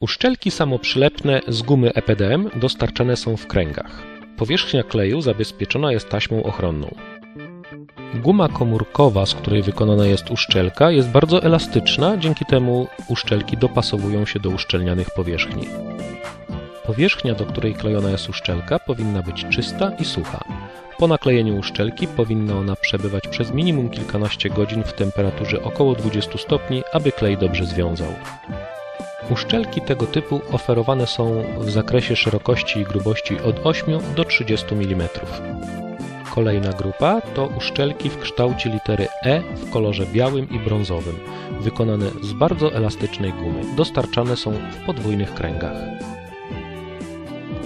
Uszczelki samoprzylepne z gumy EPDM dostarczane są w kręgach. Powierzchnia kleju zabezpieczona jest taśmą ochronną. Guma komórkowa, z której wykonana jest uszczelka, jest bardzo elastyczna, dzięki temu uszczelki dopasowują się do uszczelnianych powierzchni. Powierzchnia, do której klejona jest uszczelka, powinna być czysta i sucha. Po naklejeniu uszczelki powinna ona przebywać przez minimum kilkanaście godzin w temperaturze około 20 stopni, aby klej dobrze związał. Uszczelki tego typu oferowane są w zakresie szerokości i grubości od 8 do 30 mm. Kolejna grupa to uszczelki w kształcie litery E w kolorze białym i brązowym, wykonane z bardzo elastycznej gumy. Dostarczane są w podwójnych kręgach.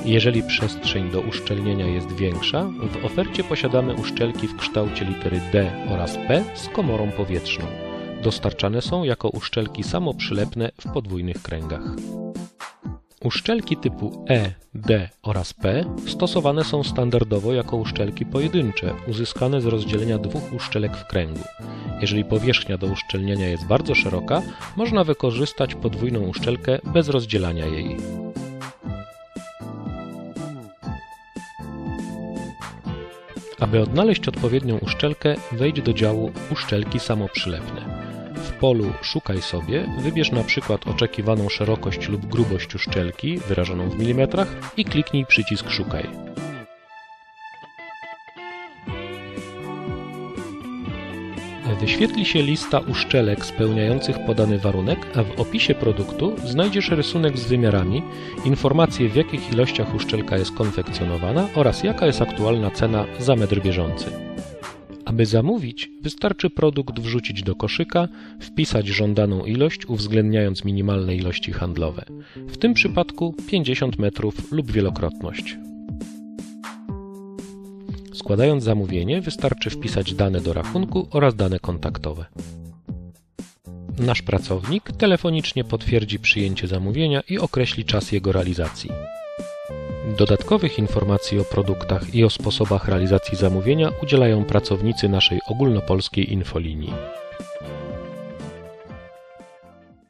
Jeżeli przestrzeń do uszczelnienia jest większa, w ofercie posiadamy uszczelki w kształcie litery D oraz P z komorą powietrzną. Dostarczane są jako uszczelki samoprzylepne w podwójnych kręgach. Uszczelki typu E, D oraz P stosowane są standardowo jako uszczelki pojedyncze, uzyskane z rozdzielenia dwóch uszczelek w kręgu. Jeżeli powierzchnia do uszczelniania jest bardzo szeroka, można wykorzystać podwójną uszczelkę bez rozdzielania jej. Aby odnaleźć odpowiednią uszczelkę, wejdź do działu Uszczelki samoprzylepne. W polu Szukaj sobie wybierz na przykład oczekiwaną szerokość lub grubość uszczelki wyrażoną w milimetrach i kliknij przycisk Szukaj. Wyświetli się lista uszczelek spełniających podany warunek, a w opisie produktu znajdziesz rysunek z wymiarami, informacje w jakich ilościach uszczelka jest konfekcjonowana oraz jaka jest aktualna cena za metr bieżący. Aby zamówić, wystarczy produkt wrzucić do koszyka, wpisać żądaną ilość uwzględniając minimalne ilości handlowe, w tym przypadku 50 metrów lub wielokrotność. Składając zamówienie, wystarczy wpisać dane do rachunku oraz dane kontaktowe. Nasz pracownik telefonicznie potwierdzi przyjęcie zamówienia i określi czas jego realizacji. Dodatkowych informacji o produktach i o sposobach realizacji zamówienia udzielają pracownicy naszej ogólnopolskiej infolinii.